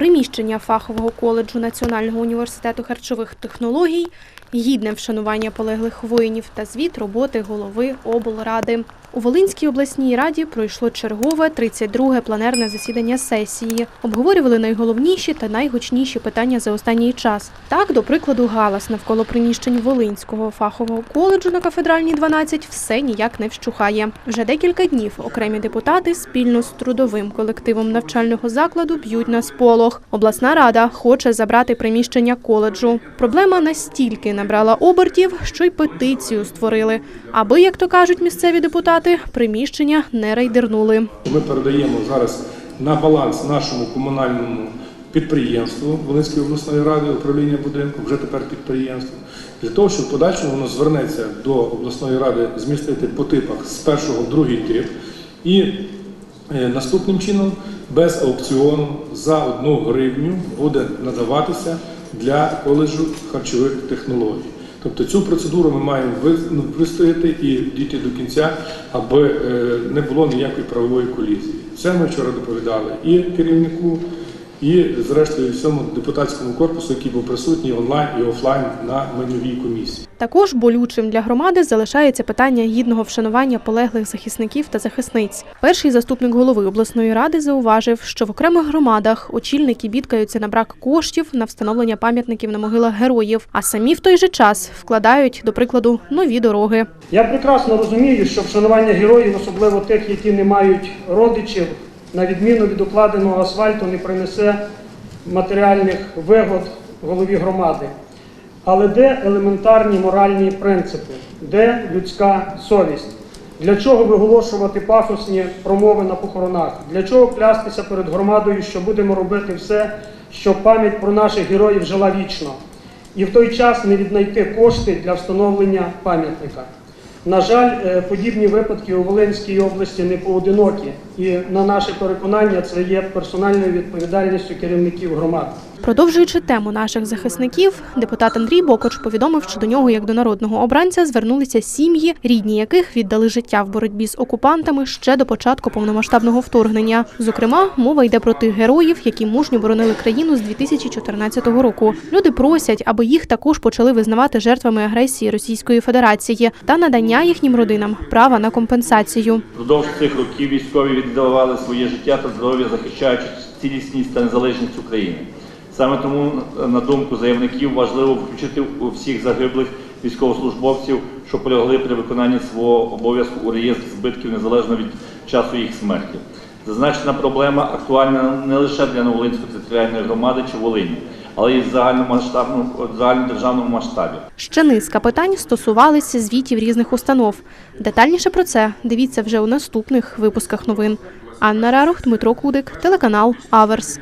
Приміщення фахового коледжу Національного університету харчових технологій гідне вшанування полеглих воїнів та звіт роботи голови облради. У Волинській обласній раді пройшло чергове 32-ге планерне засідання сесії. Обговорювали найголовніші та найгучніші питання за останній час. Так, до прикладу, галас навколо приміщень Волинського фахового коледжу на кафедральній 12 все ніяк не вщухає. Вже декілька днів окремі депутати спільно з трудовим колективом навчального закладу б'ють на сполох. Обласна рада хоче забрати приміщення коледжу. Проблема настільки набрала обертів, що й петицію створили, аби, як то кажуть місцеві депутати, приміщення не рейдернули. Ми передаємо зараз на баланс нашому комунальному підприємству Волинської обласної ради управління будинку, вже тепер підприємство, для того, щоб подальшому воно звернеться до обласної ради змістити по типах з першого в другий тип і наступним чином без аукціону за одну гривню буде надаватися для коледжу харчових технологій. Тобто цю процедуру ми маємо ну, вистояти і дійти до кінця, аби е, не було ніякої правової колізії. Це ми вчора доповідали і керівнику, і зрештою всьому депутатському корпусу, який був присутній онлайн і офлайн на майновій комісії. Також болючим для громади залишається питання гідного вшанування полеглих захисників та захисниць. Перший заступник голови обласної ради зауважив, що в окремих громадах очільники бідкаються на брак коштів на встановлення пам'ятників на могилах героїв, а самі в той же час вкладають, до прикладу, нові дороги. Я прекрасно розумію, що вшанування героїв, особливо тих, які не мають родичів, на відміну від укладеного асфальту, не принесе матеріальних вигод голові громади. Але де елементарні моральні принципи, де людська совість? Для чого виголошувати пафосні промови на похоронах? Для чого клястися перед громадою, що будемо робити все, щоб пам'ять про наших героїв жила вічно? І в той час не віднайти кошти для встановлення пам'ятника. На жаль, е, подібні випадки у Волинській області не поодинокі, і на наше переконання це є персональною відповідальністю керівників громад. Продовжуючи тему наших захисників, депутат Андрій Бокоч повідомив, що до нього, як до народного обранця, звернулися сім'ї, рідні яких віддали життя в боротьбі з окупантами ще до початку повномасштабного вторгнення. Зокрема, мова йде про тих героїв, які мужньо боронили країну з 2014 року. Люди просять, аби їх також почали визнавати жертвами агресії Російської Федерації та надання їхнім родинам права на компенсацію. Впродовж цих років військові віддавали своє життя та здоров'я, захищаючи цілісність та незалежність України. Саме тому, на думку заявників, важливо включити всіх загиблих військовослужбовців, що полягли при виконанні свого обов'язку у реєстр збитків незалежно від часу їх смерті. Зазначена проблема актуальна не лише для Новолинської територіальної громади чи Волині, але й в загальномасштабному загальнодержавному масштабі. Ще низка питань стосувалися звітів різних установ. Детальніше про це дивіться вже у наступних випусках новин. Анна Рарух, Дмитро Кудик, телеканал Аверс.